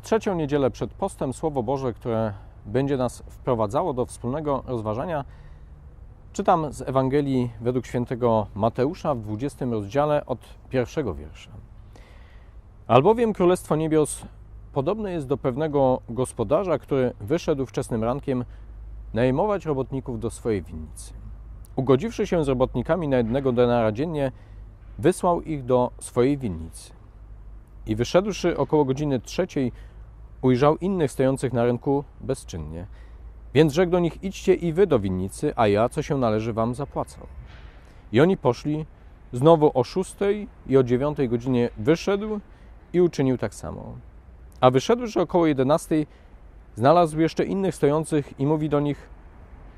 W trzecią niedzielę przed postem Słowo Boże, które będzie nas wprowadzało do wspólnego rozważania, czytam z Ewangelii według świętego Mateusza w 20 rozdziale od pierwszego wiersza. Albowiem Królestwo Niebios podobne jest do pewnego gospodarza, który wyszedł wczesnym rankiem najmować robotników do swojej winnicy. Ugodziwszy się z robotnikami na jednego denara dziennie, wysłał ich do swojej winnicy. I wyszedłszy około godziny trzeciej, ujrzał innych stojących na rynku bezczynnie. Więc rzekł do nich: Idźcie i wy do winnicy, a ja, co się należy, wam zapłacę. I oni poszli, znowu o szóstej i o dziewiątej godzinie wyszedł i uczynił tak samo. A wyszedłszy około jedenastej, znalazł jeszcze innych stojących i mówi do nich: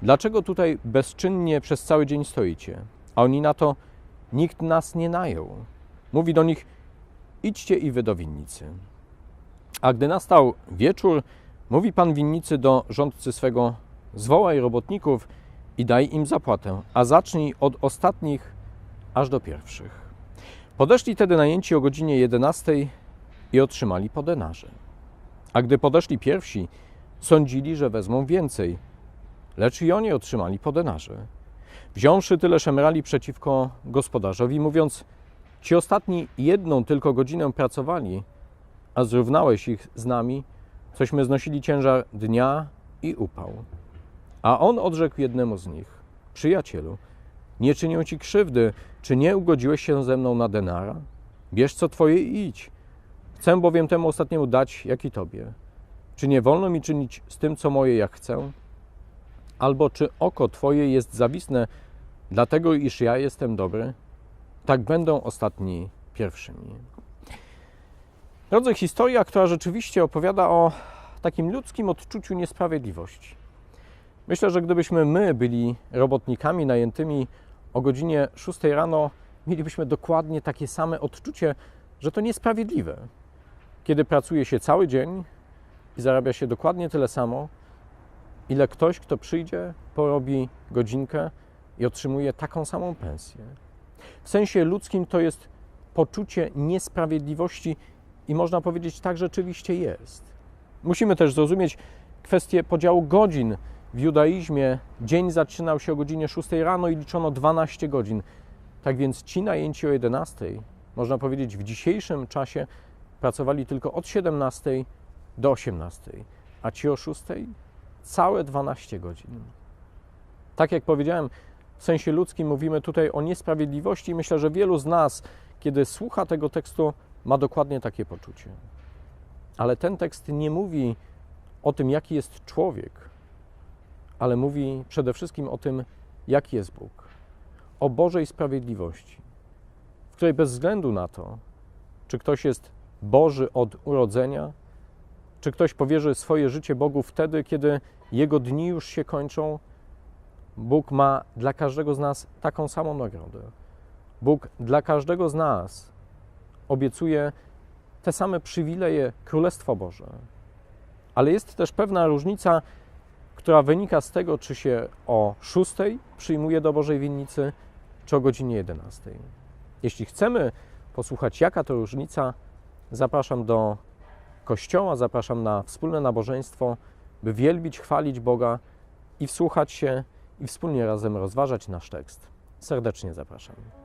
Dlaczego tutaj bezczynnie przez cały dzień stoicie? A oni na to: Nikt nas nie najął. Mówi do nich: Idźcie i wy do winnicy. A gdy nastał wieczór, mówi pan winnicy do rządcy swego: Zwołaj robotników i daj im zapłatę, a zacznij od ostatnich aż do pierwszych. Podeszli tedy najęci o godzinie 11 i otrzymali po denarze. A gdy podeszli pierwsi, sądzili, że wezmą więcej, lecz i oni otrzymali po denarze. Wziąwszy tyle szemrali przeciwko gospodarzowi, mówiąc: Ci ostatni jedną tylko godzinę pracowali, a zrównałeś ich z nami, cośmy znosili ciężar dnia i upał. A on odrzekł jednemu z nich: Przyjacielu, nie czynię ci krzywdy, czy nie ugodziłeś się ze mną na denara? Bierz co twoje i idź. Chcę bowiem temu ostatniemu dać, jak i tobie. Czy nie wolno mi czynić z tym, co moje, jak chcę? Albo czy oko twoje jest zawisne, dlatego iż ja jestem dobry? Tak będą ostatni pierwszymi. Drodzy, historia, która rzeczywiście opowiada o takim ludzkim odczuciu niesprawiedliwości. Myślę, że gdybyśmy my byli robotnikami najętymi o godzinie 6 rano, mielibyśmy dokładnie takie same odczucie, że to niesprawiedliwe. Kiedy pracuje się cały dzień i zarabia się dokładnie tyle samo, ile ktoś, kto przyjdzie, porobi godzinkę i otrzymuje taką samą pensję. W sensie ludzkim to jest poczucie niesprawiedliwości i można powiedzieć, tak rzeczywiście jest. Musimy też zrozumieć kwestię podziału godzin. W judaizmie dzień zaczynał się o godzinie 6 rano i liczono 12 godzin. Tak więc ci najęci o 11, można powiedzieć w dzisiejszym czasie, pracowali tylko od 17 do 18, a ci o 6 całe 12 godzin. Tak jak powiedziałem, w sensie ludzkim mówimy tutaj o niesprawiedliwości i myślę, że wielu z nas, kiedy słucha tego tekstu, ma dokładnie takie poczucie. Ale ten tekst nie mówi o tym, jaki jest człowiek, ale mówi przede wszystkim o tym, jaki jest Bóg. O Bożej sprawiedliwości, w której bez względu na to, czy ktoś jest Boży od urodzenia, czy ktoś powierzy swoje życie Bogu wtedy, kiedy jego dni już się kończą, Bóg ma dla każdego z nas taką samą nagrodę. Bóg dla każdego z nas obiecuje te same przywileje Królestwo Boże. Ale jest też pewna różnica, która wynika z tego, czy się o 6 przyjmuje do Bożej winnicy, czy o godzinie 11. Jeśli chcemy posłuchać, jaka to różnica, zapraszam do kościoła, zapraszam na wspólne nabożeństwo, by wielbić, chwalić Boga i wsłuchać się i wspólnie razem rozważać nasz tekst. Serdecznie zapraszam.